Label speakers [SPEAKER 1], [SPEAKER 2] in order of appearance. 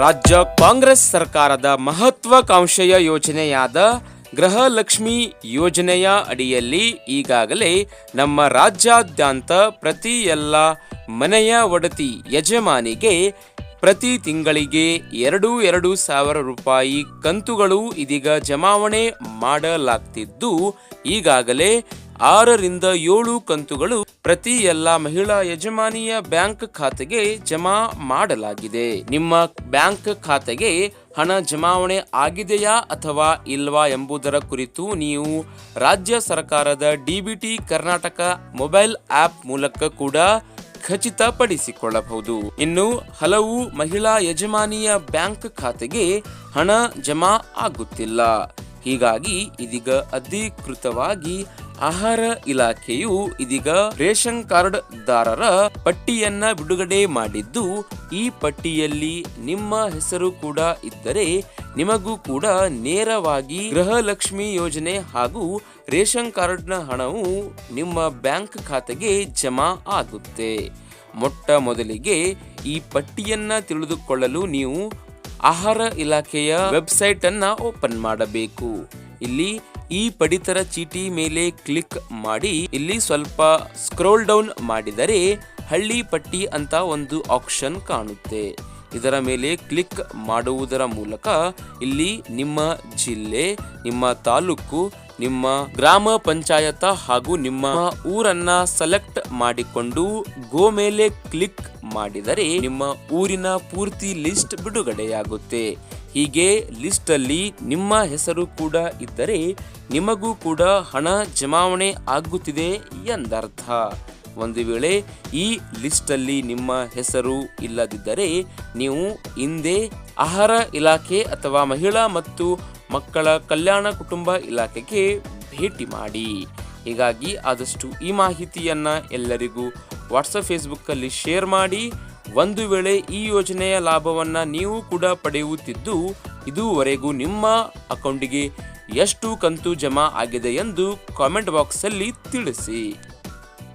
[SPEAKER 1] ರಾಜ್ಯ ಕಾಂಗ್ರೆಸ್ ಸರ್ಕಾರದ ಮಹತ್ವಾಕಾಂಕ್ಷೆಯ ಯೋಜನೆಯಾದ ಗೃಹಲಕ್ಷ್ಮಿ ಯೋಜನೆಯ ಅಡಿಯಲ್ಲಿ ಈಗಾಗಲೇ ನಮ್ಮ ರಾಜ್ಯಾದ್ಯಂತ ಪ್ರತಿ ಎಲ್ಲ ಮನೆಯ ಒಡತಿ ಯಜಮಾನಿಗೆ ಪ್ರತಿ ತಿಂಗಳಿಗೆ ಎರಡು ಎರಡು ಸಾವಿರ ರೂಪಾಯಿ ಕಂತುಗಳು ಇದೀಗ ಜಮಾವಣೆ ಮಾಡಲಾಗ್ತಿದ್ದು, ಈಗಾಗಲೇ ಆರರಿಂದ ಏಳು ಕಂತುಗಳು ಪ್ರತಿ ಎಲ್ಲ ಮಹಿಳಾ ಯಜಮಾನಿಯ ಬ್ಯಾಂಕ್ ಖಾತೆಗೆ ಜಮಾ ಮಾಡಲಾಗಿದೆ. ನಿಮ್ಮ ಬ್ಯಾಂಕ್ ಖಾತೆಗೆ ಹಣ ಜಮಾವಣೆ ಆಗಿದೆಯಾ ಅಥವಾ ಇಲ್ವಾ ಎಂಬುದರ ಕುರಿತು ನೀವು ರಾಜ್ಯ ಸರ್ಕಾರದ ಡಿಬಿಟಿ ಕರ್ನಾಟಕ ಮೊಬೈಲ್ ಆಪ್ ಮೂಲಕ ಕೂಡ ಖಚಿತಪಡಿಸಿಕೊಳ್ಳಬಹುದು. ಇನ್ನು ಹಲವು ಮಹಿಳಾ ಯಜಮಾನಿಯ ಬ್ಯಾಂಕ್ ಖಾತೆಗೆ ಹಣ ಜಮಾ ಆಗುತ್ತಿಲ್ಲ. ಹೀಗಾಗಿ ಇದೀಗ ಅಧಿಕೃತವಾಗಿ ಆಹಾರ ಇಲಾಖೆಯು ಇದೀಗ ರೇಷನ್ ಕಾರ್ಡ್ ದಾರರ ಪಟ್ಟಿಯನ್ನ ಬಿಡುಗಡೆ ಮಾಡಿದ್ದು, ಈ ಪಟ್ಟಿಯಲ್ಲಿ ನಿಮ್ಮ ಹೆಸರು ಕೂಡ ಇದ್ದರೆ ನಿಮಗೂ ಕೂಡ ನೇರವಾಗಿ ಗೃಹಲಕ್ಷ್ಮಿ ಯೋಜನೆ ಹಾಗೂ ರೇಷನ್ ಕಾರ್ಡ್ನ ಹಣವು ನಿಮ್ಮ ಬ್ಯಾಂಕ್ ಖಾತೆಗೆ ಜಮಾ ಆಗುತ್ತೆ. ಮೊಟ್ಟ ಮೊದಲಿಗೆ ಈ ಪಟ್ಟಿಯನ್ನ ತಿಳಿದುಕೊಳ್ಳಲು ನೀವು ಆಹಾರ ಇಲಾಖೆಯ ವೆಬ್ಸೈಟ್ ಅನ್ನ ಓಪನ್ ಮಾಡಬೇಕು. ಇಲ್ಲಿ ಈ ಪಡಿತರ ಚೀಟಿ ಮೇಲೆ ಕ್ಲಿಕ್ ಮಾಡಿ ಇಲ್ಲಿ ಸ್ವಲ್ಪ ಸ್ಕ್ರೋಲ್ ಡೌನ್ ಮಾಡಿದರೆ ಹಳ್ಳಿ ಪಟ್ಟಿ ಅಂತ ಒಂದು ಆಪ್ಷನ್ ಕಾಣುತ್ತೆ. ಇದರ ಮೇಲೆ ಕ್ಲಿಕ್ ಮಾಡುವುದರ ಮೂಲಕ ಇಲ್ಲಿ ನಿಮ್ಮ ಜಿಲ್ಲೆ, ನಿಮ್ಮ ತಾಲೂಕು ನಿಮ್ಮ ಗ್ರಾಮ ಪಂಚಾಯತ ಹಾಗೂ ನಿಮ್ಮ ಊರನ್ನ ಸೆಲೆಕ್ಟ್ ಮಾಡಿಕೊಂಡು ಗೋ ಮೇಲೆ ಕ್ಲಿಕ್ ಮಾಡಿದರೆ ನಿಮ್ಮ ಊರಿನ ಪೂರ್ತಿ ಲಿಸ್ಟ್ ಬಿಡುಗಡೆಯಾಗುತ್ತೆ. ಹೀಗೆ ಲಿಸ್ಟ್ ಅಲ್ಲಿ ನಿಮ್ಮ ಹೆಸರು ಕೂಡ ಇದ್ದರೆ ನಿಮಗೂ ಕೂಡ ಹಣ ಜಮಾವಣೆ ಆಗುತ್ತಿದೆ ಎಂದರ್ಥ. ಒಂದು ವೇಳೆ ಈ ಲಿಸ್ಟ್ ಅಲ್ಲಿ ನಿಮ್ಮ ಹೆಸರು ಇಲ್ಲದಿದ್ದರೆ ನೀವು ಹಿಂದೆ ಆಹಾರ ಇಲಾಖೆ ಅಥವಾ ಮಹಿಳಾ ಮತ್ತು ಮಕ್ಕಳ ಕಲ್ಯಾಣ ಕುಟುಂಬ ಇಲಾಖೆಗೆ ಭೇಟಿ ಮಾಡಿ. ಹೀಗಾಗಿ ಆದಷ್ಟು ಈ ಮಾಹಿತಿಯನ್ನು ಎಲ್ಲರಿಗೂ ವಾಟ್ಸಪ್ ಫೇಸ್ಬುಕ್ಕಲ್ಲಿ ಶೇರ್ ಮಾಡಿ. ಒಂದು ವೇಳೆ ಈ ಯೋಜನೆಯ ಲಾಭವನ್ನು ನೀವು ಕೂಡ ಪಡೆಯುತ್ತಿದ್ದು, ಇದುವರೆಗೂ ನಿಮ್ಮ ಅಕೌಂಟಿಗೆ ಎಷ್ಟು ಕಂತು ಜಮಾ ಆಗಿದೆ ಎಂದು ಕಾಮೆಂಟ್ ಬಾಕ್ಸಲ್ಲಿ ತಿಳಿಸಿ.